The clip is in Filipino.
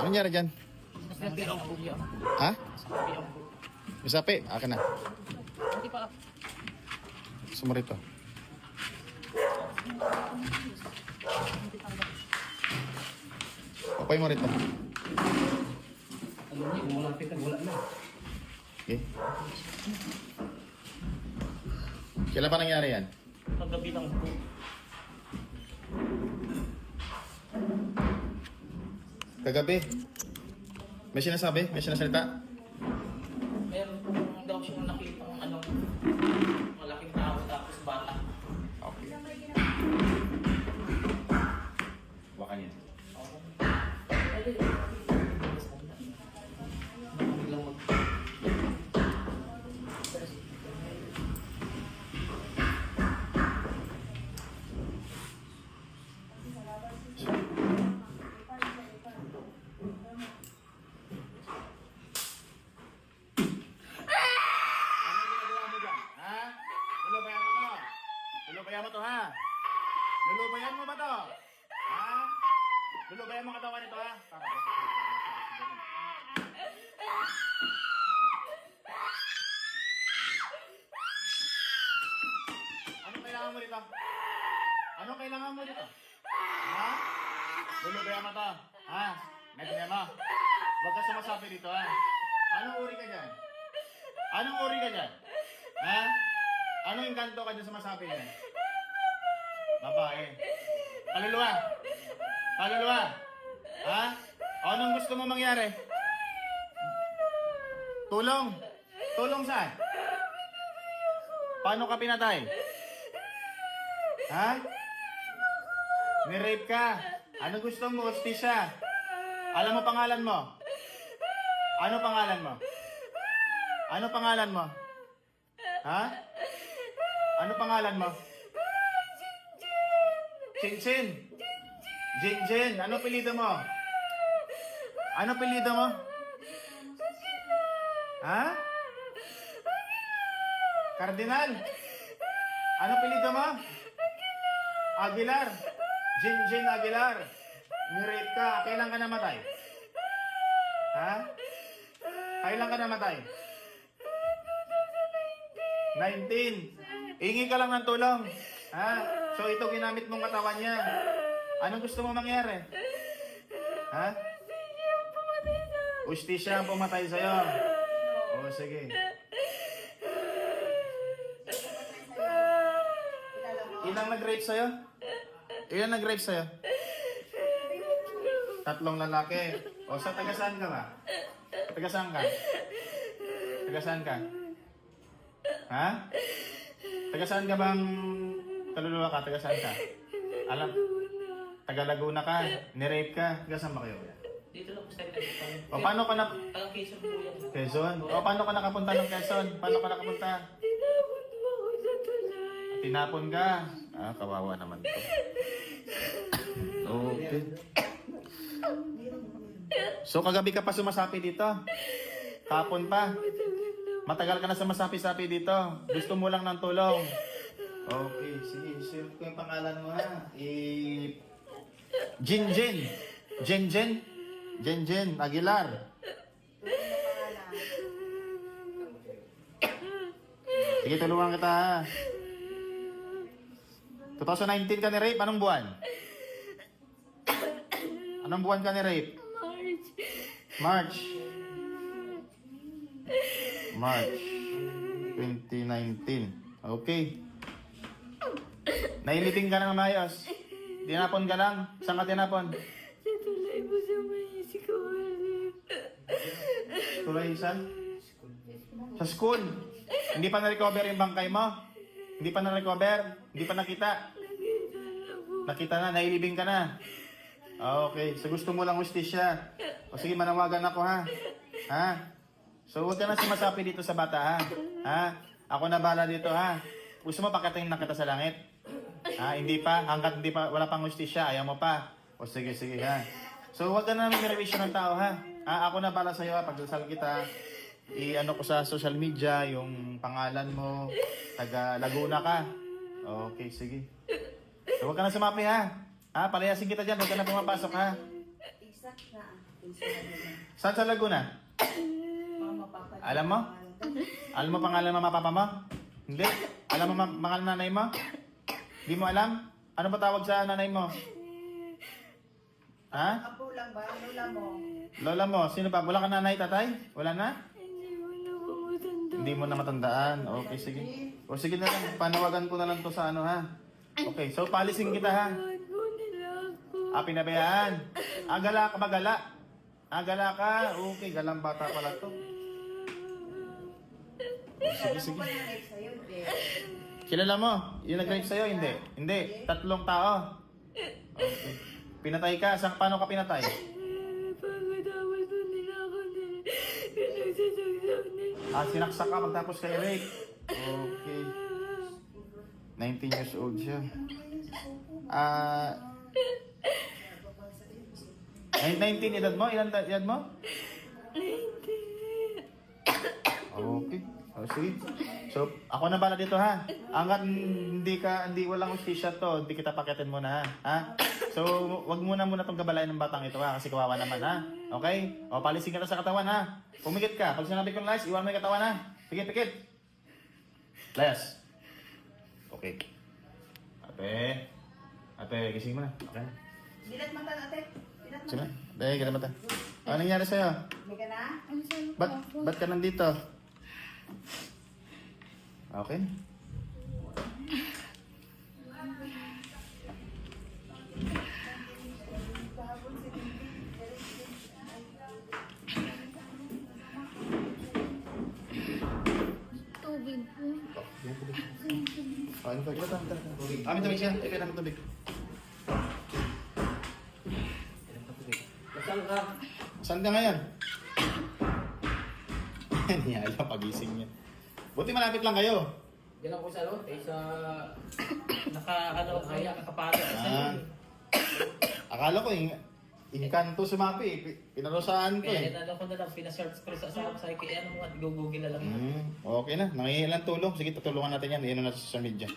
Ano nangyari dyan? Ha? Masapi, akin na. Hindi pa. Gusto mo rito. Papay mo rito. Ano niya, malapit na wala na. Okay. Kailan pa nangyari yan? Paggabi lang po. Kagabi. May sinasabi? May sinasalita? Meron po daw siyang nakitang ano, malaking tao tapos bata. Okay. Wakan yan. Biglang Lulubayan mo katawan nito, ha? Anong kailangan mo dito? Anong kailangan mo dito? Ha? Lulubayan mo to? Ha? Naintindihan mo? Huwag ka sumasabi dito, ha? Anong uri ka dyan? Anong uri ka dyan? Ha? Anong engkanto ka dyan sa masabi niyan? Babae. Kaluluwa. Kaluluwa. Ha? O, Anong gusto mo mangyari? Tulong. Tulong saan? Paano ka pinatay? Ha? Ni-rape ka. Ano gusto mo? Hostisya. Alam mo pangalan mo? Ano pangalan mo? Ano pangalan mo? Ha? Ano pangalan mo? Chinchin. Jinjin. Ano pilido mo? Ano pilido mo? Ha? Cardinal. Ano pilido mo? Aguilar. Jinjin Aguilar. Nirape ka. Kailan ka namatay? Ha? Kailan ka namatay? 19. Ingi ka lang ng tulong. Ha? So ito ginamit mong katawan niya. Anong gusto mo mangyari? Ha? Ustisya ang pumatay sa'yo. O sige. Ilang nag-rape sa'yo? Ilan nag-rape sa'yo? Tatlong lalaki. O sa taga saan ka ba? Taga saan ka? Taga saan ka? Ha? Taga saan ka bang kaluluwa ka? Taga saan ka? Alam? Taga Laguna ka. Nirape ka. Taga saan ba kayo? Dito lang po sa Quezon. O paano ka na... Tagang Quezon po yan. Quezon? O paano ka nakapunta ng Quezon? Paano ka nakapunta? Tinapon mo ako sa tulay. Tinapon ka. Ah, kawawa naman to. Okay. So kagabi ka pa sumasapi dito? Kapon pa? Matagal ka na sumasapi-sapi dito. Gusto mo lang ng tulong. Okay, sige. Share ko yung pangalan mo ha. I... Jinjin. Jinjin. Jinjin Aguilar. Sige, tulungan kita ha. 2019 ka ni Rape, anong buwan? Anong buwan ka ni Rape? March. March. March 2019. Okay. Nailiping ka ng mayos. Dinapon ka lang. Saan ka tinapon? Sa tulay mo sa may sikulit. Tulay saan? Sa school. Hindi pa na-recover yung bangkay mo? Hindi pa na-recover? Hindi pa nakita? Nakita na po. Nakita na, nailibing ka na. Ah, Okay, so gusto mo lang justisya. O sige, manawagan ako ha. Ha? So huwag ka na sumasapi dito sa bata ha. Ha? Ako na bala dito ha. Gusto mo pakatingin na kita sa langit? Ha? Hindi pa? Hanggat hindi pa, wala pang justisya, ayaw mo pa. O sige, sige ha. So huwag ka na namin revision ng tao ha. ha? Ako na bala sa'yo ha, pagdasal kita. I-ano ko sa social media, yung pangalan mo, taga Laguna ka. Okay, sige. So, huwag ka na sumapi ha. Ha, palayasin kita dyan. Huwag ka na pumapasok ha. Sak na. Saan sa Laguna? Alam mo? Alam mo pangalan ng mama papa mo? Hindi? Alam mo ma- pangalan ng nanay mo? Hindi mo alam? Ano ba tawag sa nanay mo? Ha? Apo lang ba? Lola mo? Lola mo, sino ba? Wala ka nanay, tatay? Wala na? Hindi mo na po matanda. Hindi mo na matandaan. Okay, sige. O sige na lang, panawagan ko na lang to sa ano ha. Okay, so palisin kita ha. Ah, pinabayaan. Ah, gala ka ba gala? Ah, gala ka. Okay, galang bata pala to. Sige, Alam sige. sa'yo? Hindi. Kilala mo? Yung nag-rape sa'yo? Hindi. Hindi. Tatlong tao. Okay. Pinatay ka. Sa, paano ka pinatay? Pagkatapos po nila ako nila. Pinagsasagsak nila. Ah, sinaksak ka pagtapos kay rape. Okay. 19 years old siya. Ah... 19 edad mo? Ilan edad mo? Okay. Oh, sige. So, ako na bala dito ha. Angat hindi ka, hindi walang ustisya to, hindi kita pakitin muna ha. ha? So, wag muna muna tong gabalayan ng batang ito ha, kasi kawawa naman ha. Okay? O, palisin ka na sa katawan ha. Pumikit ka. Pag sinabi kong lies, iwan mo yung katawan ha. Pikit, pikit. Layas. Okay. Ate. Ate, gising mo na. Okay. Dilat mata natin. Dilat Sige mata. na. Dahil ka na mata. Ano nangyari sa'yo? Hindi ka na? Ba't, ba't ka nandito? Okay. Tubig po. Ano ba? Kita tayo, tayo, tayo. Amin tubig siya. Eh, kailangan tubig. Nasaan ka? Saan ka ngayon? Niya, alam pagising niya. Buti malapit lang kayo. Diyan ako sa ano? Eh, sa... Naka, ano, kaya kakapagod. Ah. Akala ko, yung inkanto sumapi. Pi- Pinarusahan ko Kaya eh. ano ko na lang, pinasearch ko sa sa sa kaya ano mo, at google na lang. Hmm, okay na. Nangihilang tulong. Sige, tutulungan natin yan. Iyan na sa social media.